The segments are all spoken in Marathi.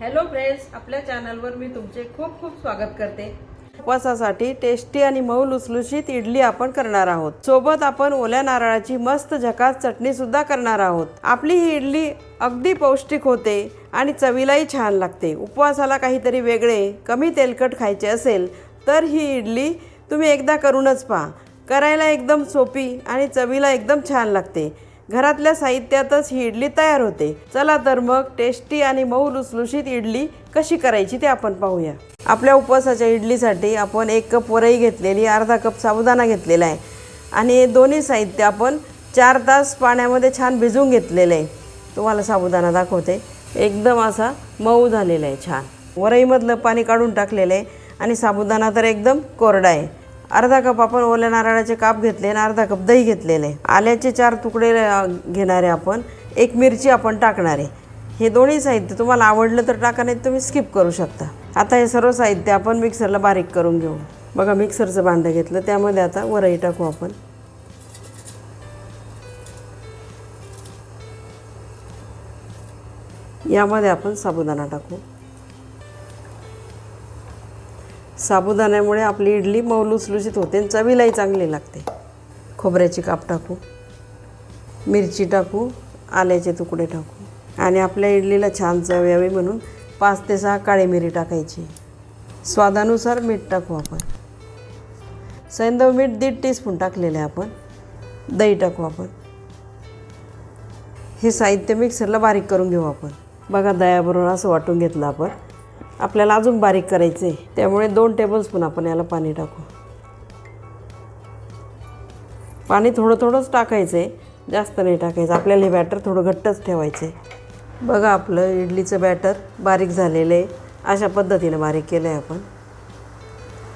हॅलो फ्रेंड्स आपल्या चॅनलवर मी तुमचे खूप खूप स्वागत करते. उपवासासाठी टेस्टी आणि मऊ लुसलुशीत इडली आपण करणार आहोत. सोबत आपण ओल्या नारळाची मस्त झकास चटणी सुद्धा करणार आहोत. आपली ही इडली अगदी पौष्टिक होते आणि चवीलाही छान लागते. उपवासाला काहीतरी वेगळे कमी तेलकट खायचे असेल तर ही इडली तुम्ही एकदा करूनच पहा. करायला एकदम सोपी आणि चवीला एकदम छान लागते. घरातल्या साहित्यातच ही इडली तयार होते. चला तर मग टेस्टी आणि मऊ लुसलुशीत इडली कशी करायची ते आपण पाहूया. आपल्या उपवासाच्या इडलीसाठी आपण एक कप वरई घेतलेली अर्धा कप साबुदाणा घेतलेला आहे. आणि दोन्ही साहित्य आपण चार तास पाण्यामध्ये छान भिजवून घेतलेलं आहे. तुम्हाला साबुदाणा दाखवते. एकदम असा मऊ झालेला आहे छान. वरईमधलं पाणी काढून टाकलेलं आहे आणि साबुदाणा तर एकदम कोरडा आहे. अर्धा कप आपण ओल्या नारळाचे काप घेतले आणि अर्धा कप दही घेतलेले. आहे आल्याचे चार तुकडे घेणारे आपण. एक मिरची आपण टाकणारे. हे दोन्ही साहित्य तुम्हाला आवडलं तर टाका नाही तुम्ही स्किप करू शकता. आता हे सर्व साहित्य आपण मिक्सरला बारीक करून घेऊ. बघा मिक्सरचं भांडं घेतलं. त्यामध्ये आता वरई टाकू आपण. यामध्ये आपण साबुदाणा टाकू. साबुदाण्यामुळे आपली इडली मऊ लुसलुशीत होते आणि चवीलाही चांगली लागते. खोबऱ्याची काप टाकू मिरची टाकू आल्याचे तुकडे टाकू आणि आपल्या इडलीला छान चव यावी म्हणून पाच ते सहा काळी मिरी टाकायची. स्वादानुसार मीठ टाकू आपण. सैंदव मीठ दीड टीस्पून टाकलेलं आहे आपण. दही टाकू आपण. हे साहित्य मिक्सरला बारीक करून घेऊ आपण. बघा दयाबरोबर असं वाटून घेतलं आपण. आपल्याला अजून बारीक करायचं आहे. त्यामुळे दोन टेबलस्पून आपण याला पाणी टाकू. पाणी थोडं थोडंच टाकायचं आहे जास्त नाही टाकायचं. आपल्याला हे बॅटर थोडं घट्टच ठेवायचं आहे बघा आपलं इडलीचं बॅटर बारीक झालेलं आहे. अशा पद्धतीनं बारीक केलं आहे आपण.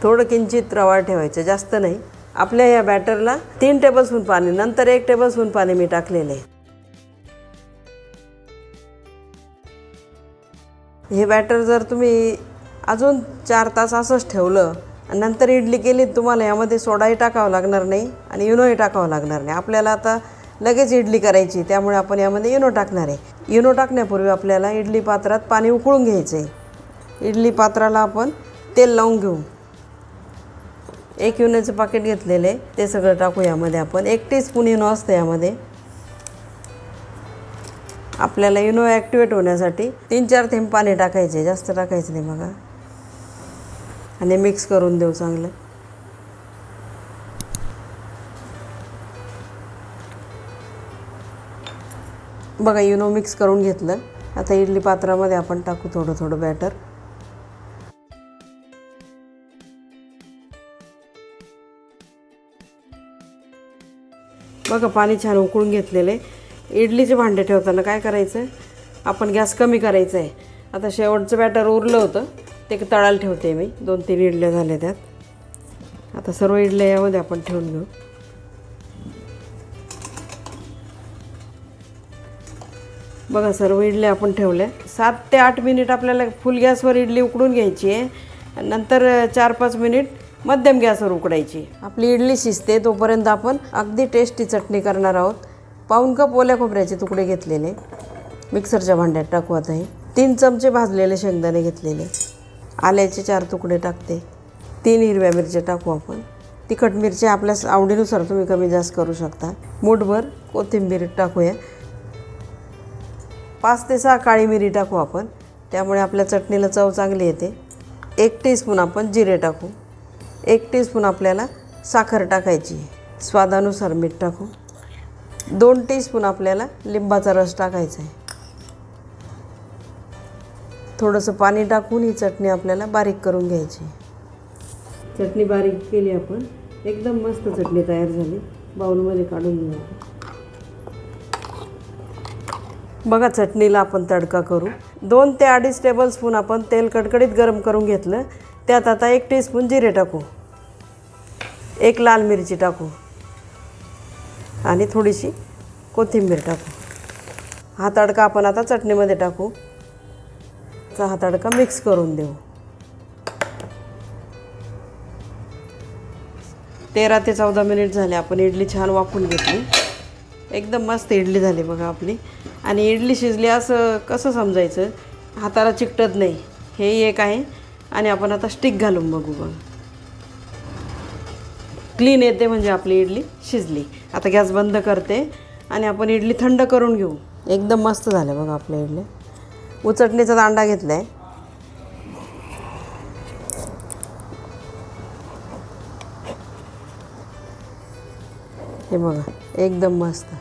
थोडं किंचित रवाळ ठेवायचं जास्त नाही. आपल्या या बॅटरला तीन टेबलस्पून पाणी नंतर एक टेबलस्पून पाणी मी टाकलेलं आहे. हे बॅटर जर तुम्ही अजून चार तास असंच ठेवलं आणि नंतर इडली केली तुम्हाला यामध्ये सोडाही टाकावं लागणार नाही आणि युनोही टाकावं लागणार नाही. आपल्याला आता लगेच इडली करायची त्यामुळे आपण यामध्ये युनो टाकणार आहे. युनो टाकण्यापूर्वी आपल्याला इडली पात्रात पाणी उकळून घ्यायचं आहे इडली पात्राला आपण तेल लावून घेऊ. एक युनोचं पाकिट घेतलेलं आहे ते सगळं टाकू यामध्ये आपण. एक टीस्पून युनो असतं यामध्ये. आपल्याला युनो ॲक्टिवेट होण्यासाठी तीन चार थेंब पाणी टाकायचे जास्त टाकायचं नाही बघा. आणि मिक्स करून देऊ चांगलं. बघा युनो मिक्स करून घेतलं. आता इडली पात्रामध्ये आपण टाकू थोडं थोडं बॅटर बघा पाणी छान उकळून घेतलेलं आहे. इडलीचे भांडे ठेवताना काय करायचं आपण गॅस कमी करायचा आहे आता शेवटचं बॅटर उरलं होतं. ते तळाला ठेवते मी. दोन तीन इडल्या झाल्या त्यात. आता सर्व इडल्या यामध्ये आपण ठेवून घेऊ. बघा सर्व इडल्या आपण ठेवल्या. सात ते आठ मिनिट आपल्याला फुल गॅसवर इडली उकडून घ्यायची आहे. नंतर चार पाच मिनिट मध्यम गॅसवर उकडायची. आपली इडली शिजते तोपर्यंत आपण अगदी टेस्टी चटणी करणार आहोत. पाऊन कप ओल्या खोबऱ्याचे तुकडे घेतलेले. मिक्सरच्या भांड्यात टाकू आता हे. तीन चमचे भाजलेले शेंगदाणे घेतलेले. आल्याचे चार तुकडे टाकते. तीन हिरव्या मिरच्या टाकू आपण. तिखट मिरच्या आपल्या आवडीनुसार तुम्ही कमी जास्त करू शकता. मूठभर कोथिंबीर टाकूया. पाच ते सहा काळी मिरी टाकू आपण. त्यामुळे आपल्या चटणीला चव चांगली येते. एक टीस्पून आपण जिरे टाकू. एक टीस्पून आपल्याला साखर टाकायची स्वादानुसार मीठ टाकू. दोन टीस्पून आपल्याला लिंबाचा रस टाकायचा आहे. थोडंसं पाणी टाकून ही चटणी आपल्याला बारीक करून घ्यायची चटणी बारीक केली आपण. एकदम मस्त चटणी तयार झाली. बाऊलमध्ये काढून घेऊ बघा चटणीला आपण तडका करू. दोन ते अडीच टेबलस्पून आपण तेल कडकडीत गरम करून घेतलं. त्यात आता एक टीस्पून जिरे टाकू. एक लाल मिरची टाकू. आणि थोडीशी कोथिंबीर टाकू. हा तडका आपण आता चटणीमध्ये टाकू. चा हा तडका मिक्स करून देऊ. तेरा ते चौदा मिनिट झाले आपण इडली छान वाफून घेतली. एकदम मस्त इडली झाली बघा आपली. आणि इडली शिजली असं कसं समजायचं? हाताला चिकटत नाही. हे एक आहे. आणि आपण आता स्टिक घालून बघू बघ. क्लीन येते म्हणजे आपली इडली शिजली. आता गॅस बंद करते आणि आपण इडली थंड करून घेऊ. एकदम मस्त झालं बघा आपल्या इडली. उचटणीचा दांडा घेतला आहे हे बघा एकदम मस्त.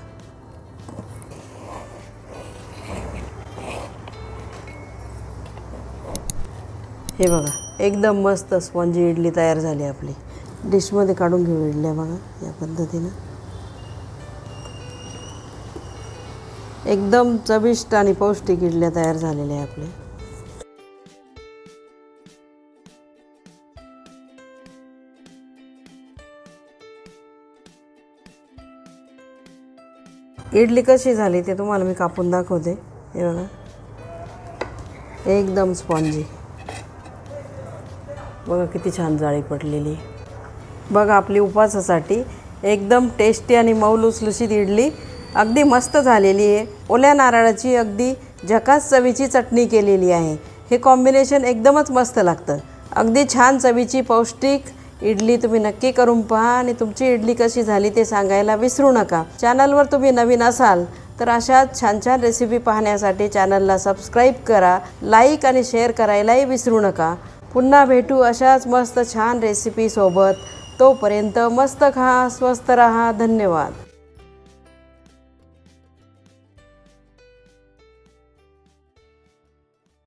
हे बघा एकदम मस्त स्पॉन्जी इडली तयार झाली आपली. डिशमध्ये काढून घेऊ इडल्या बघा या पद्धतीनं. एकदम चविष्ट आणि पौष्टिक इडल्या तयार झालेल्या आहे आपल्या. इडली कशी झाली ते तुम्हाला मी कापून दाखवते. हे बघा. एकदम स्पॉन्जी. बघा किती छान जाळी पडलेली. बघा आपली उपवासासाठी. एकदम टेस्टी आणि मऊ लुसलुशीत इडली. अगदी मस्त झालेली आहे. ओल्या नारळाची अगदी झकास चवीची चटणी केलेली आहे. हे कॉम्बिनेशन एकदमच मस्त लागतं. अगदी छान चवीची पौष्टिक इडली तुम्ही नक्की करून पहा आणि तुमची इडली कशी झाली ते सांगायला विसरू नका. चॅनलवर तुम्ही नवीन असाल तर अशा छान छान रेसिपी पाहण्यासाठी चॅनलला सबस्क्राईब करा लाईक आणि शेअर करायलाही विसरू नका. पुन्हा भेटू अशाच मस्त छान रेसिपीसोबत तोपर्यंत मस्त खा स्वस्त रहा. धन्यवाद.